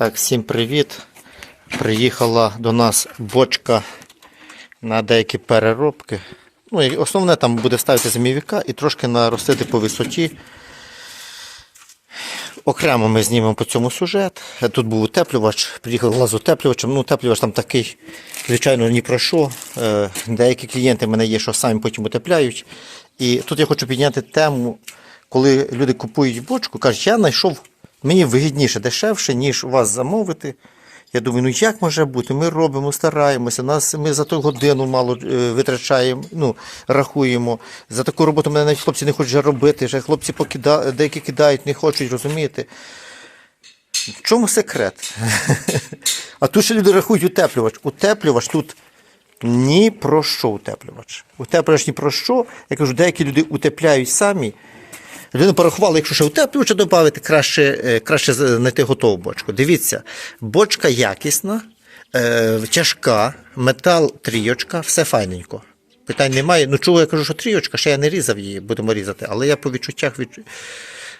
Так, всім привіт. Приїхала до нас бочка на деякі переробки. Ну, і основне там буде ставити змійовика і трошки наростити по висоті. Окремо ми знімемо по цьому сюжет. Тут був утеплювач, приїхав глаз утеплювачем. Ну, утеплювач там такий, звичайно, ні про що. Е, Деякі клієнти в мене є, що самі потім утепляють. І тут я хочу підняти тему, коли люди купують бочку, кажуть, я знайшов мені вигідніше, дешевше, ніж вас замовити. Я думаю, ну як може бути? Ми робимо, стараємося. Нас ми за ту годину мало е, витрачаємо, ну рахуємо. За таку роботу мене навіть хлопці не хочуть робити. Вже хлопці покида... деякі кидають, не хочуть розумієте. В чому секрет? а тут ще люди рахують утеплювач. Утеплювач тут ні про що утеплювач. Утеплювач ні про що. Я кажу, деякі люди утепляють самі. Людина порахувала, якщо ще утеплювача додати, краще, е, краще знайти готову бочку. Дивіться, бочка якісна, е, тяжка, метал трійочка, все файненько. Питань немає. Ну, чого я кажу, що трійочка, ще я не різав її, будемо різати, але я по відчуттях від,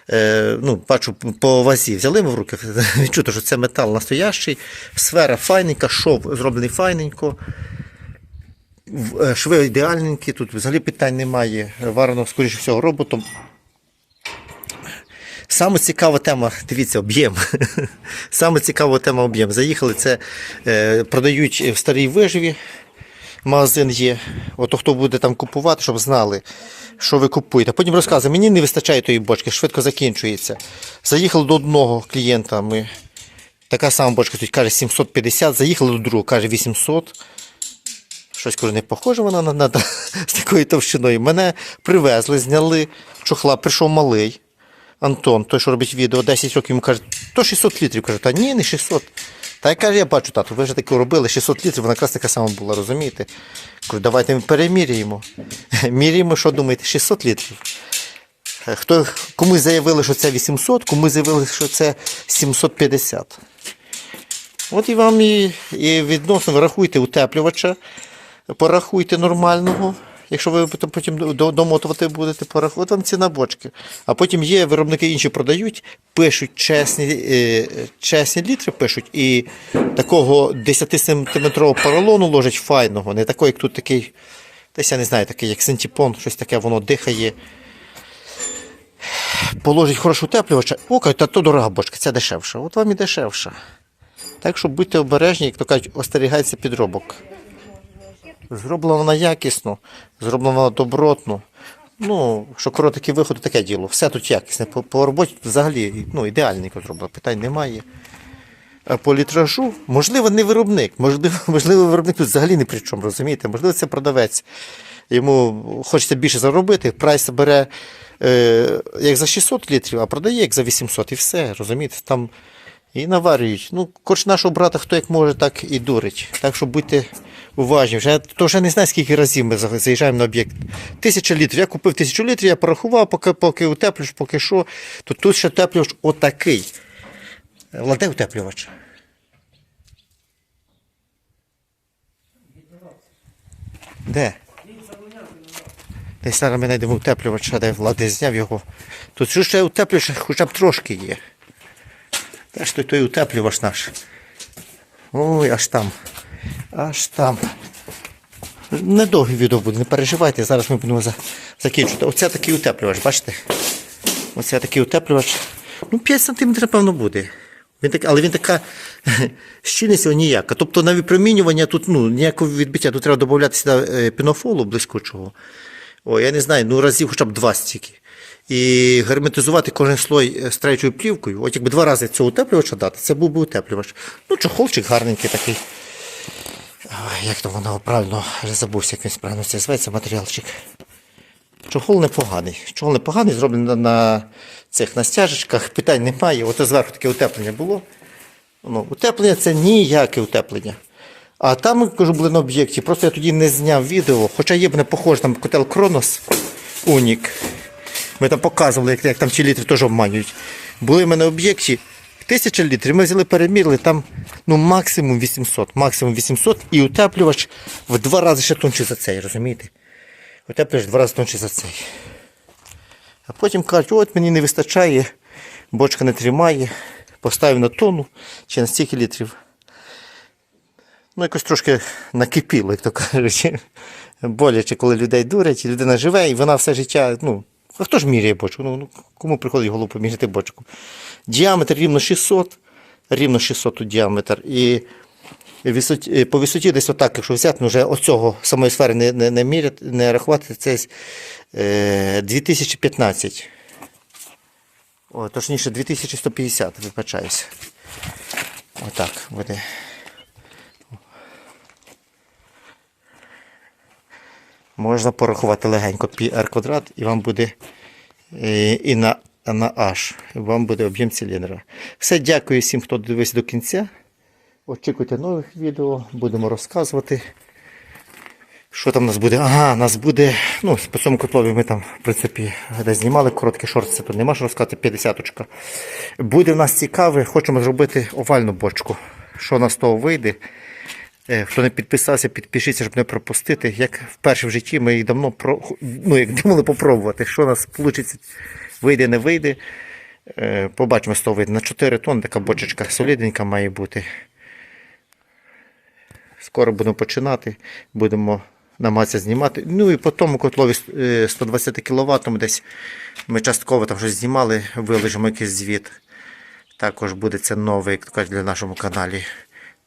е, ну, бачу по вазі. Взяли ми в руки, відчуто, що це метал настоящий, сфера файненька, шов зроблений файненько. Е, Шви ідеальненькі, тут взагалі питань немає. Варено, скоріше всього, роботом. Саме цікава тема, дивіться, об'єм. Саме цікава тема об'єм. Заїхали, це е, продають в старій виживі. Магазин є. Ото хто буде там купувати, щоб знали, що ви купуєте. Потім розказує, мені не вистачає тої бочки, швидко закінчується. Заїхали до одного клієнта. Ми, така сама бочка тут каже 750, заїхали до другого, каже 800. Щось кажу, не похоже вона на, на, на з такою товщиною. Мене привезли, зняли чохла, прийшов малий. Антон, той, що робить відео, 10 років йому каже, то 600 літрів. Каже, та ні, не 600. Та я каже, я бачу, тату, ви вже таке робили, 600 літрів, вона якраз така сама була, розумієте? Кажу, давайте ми переміряємо. Міряємо, що думаєте, 600 літрів. Хто, комусь заявили, що це 800, комусь заявили, що це 750. От і вам і, і відносно рахуйте утеплювача, порахуйте нормального. Якщо ви потім- потім до- домотувати будете, порахувати вам ціна бочки. А потім є виробники інші продають, пишуть чесні, е, чесні літри, пишуть, і такого 10-сантиметрового поролону ложать файного, не такого, як тут такий, десь я не знаю, такий, як синтепон, щось таке, воно дихає. Положить хорошу утеплювача, о, кажуть, та то дорога бочка, це дешевша. От вам і дешевша. Так що будьте обережні, як то кажуть, остерігайтеся підробок. Зроблена вона якісно, зроблена вона добротно. Ну, що короткий виход, таке діло. Все тут якісне. По, по роботі взагалі ну, ідеальненько зроблено, питань немає. А по літражу, можливо, не виробник, можливо, можливо, виробник тут взагалі не при чому, розумієте? Можливо, це продавець. Йому хочеться більше заробити, прайс бере е, як за 600 літрів, а продає як за 800 і все, розумієте? Там і наварюють. Ну, коротше, нашого брата хто як може, так і дурить. Так що будьте уважні. Вже, то вже не знаю, скільки разів ми заїжджаємо на об'єкт. Тисяча літрів. Я купив тисячу літрів, я порахував, поки, поки утеплюєш, поки що. То тут ще утеплювач отакий. Владе утеплювач. Де? Десь зараз ми знайдемо утеплювача, де влади зняв його. Тут що ще утеплювач хоча б трошки є. Де ж той, той утеплювач наш? Ой, аж там. Аж там. Недовге відео буде, не переживайте, зараз ми будемо закінчувати. Оце такий утеплювач, бачите? Оце такий утеплювач. Ну, 5 см, напевно, буде. Він так, але він така щільність його ніяка. Тобто на випромінювання тут ну, ніякого відбиття, тут треба додати сюди е, пінофолу блискучого. О, я не знаю, ну разів хоча б два стільки. І герметизувати кожен слой е, стрейчою плівкою. От якби два рази цього утеплювача дати, це був би утеплювач. Ну, чохолчик гарненький такий. Як то воно правильно, вже забувся, як він правильно це зветься, матеріалчик. Чохол непоганий. Чохол непоганий, зроблений на, цих на стяжечках, питань немає. От зверху таке утеплення було. Ну, утеплення це ніяке утеплення. А там, кажу, були на об'єкті. Просто я тоді не зняв відео, хоча є б не похоже, там котел Кронос Унік. Ми там показували, як, як там ті літри теж обманюють. Були ми на об'єкті. Тисяча літрів, ми взяли, перемірили, там ну, максимум 800, максимум 800 і утеплювач в два рази ще тонший за цей, розумієте? Утеплювач в два рази тонший за цей. А потім кажуть, от мені не вистачає, бочка не тримає, поставив на тонну чи на стільки літрів. Ну, якось трошки накипіло, як то кажуть. Боляче, коли людей дурять, і людина живе, і вона все життя, ну, а хто ж міряє бочку? Ну, ну, кому приходить в голову поміряти бочку? Діаметр рівно 600, рівно 600 тут діаметр. І е, по висоті десь отак, якщо взяти, ну, вже оцього самої сфери не, не, не, міряти, не рахувати, це е, 2015. О, точніше, 2150, вибачаюся. Отак буде. Можна порахувати легенько πr квадрат, і вам буде е, і на, на H. Вам буде об'єм циліндра. Все, дякую всім, хто дивився до кінця. Очікуйте нових відео, будемо розказувати. Що там у нас буде? Ага, у нас буде. Ну, по цьому котлові ми там, в принципі, де знімали короткі шорти, це тут нема що розказати, 50 Буде в нас цікаве, хочемо зробити овальну бочку. Що у нас з того вийде? Е, Хто не підписався, підпишіться, щоб не пропустити. Як вперше в житті ми їх давно про... ну, як думали попробувати, що у нас вийде, вийде, не вийде. Е, Побачимо, з того вийде. На 4 тонн така бочечка солідненька має бути. Скоро будемо починати, будемо намагатися знімати. Ну і по тому котлові е, 120 кВт десь ми частково там щось знімали, вилежимо якийсь звіт. Також буде це новий, як то кажуть, для нашому каналі.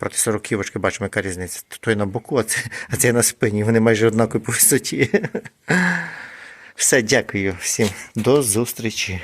Проти 40 бачимо, яка різниця. Той на боку, а це, а це на спині. Вони майже однакові по висоті. Все, дякую всім. До зустрічі.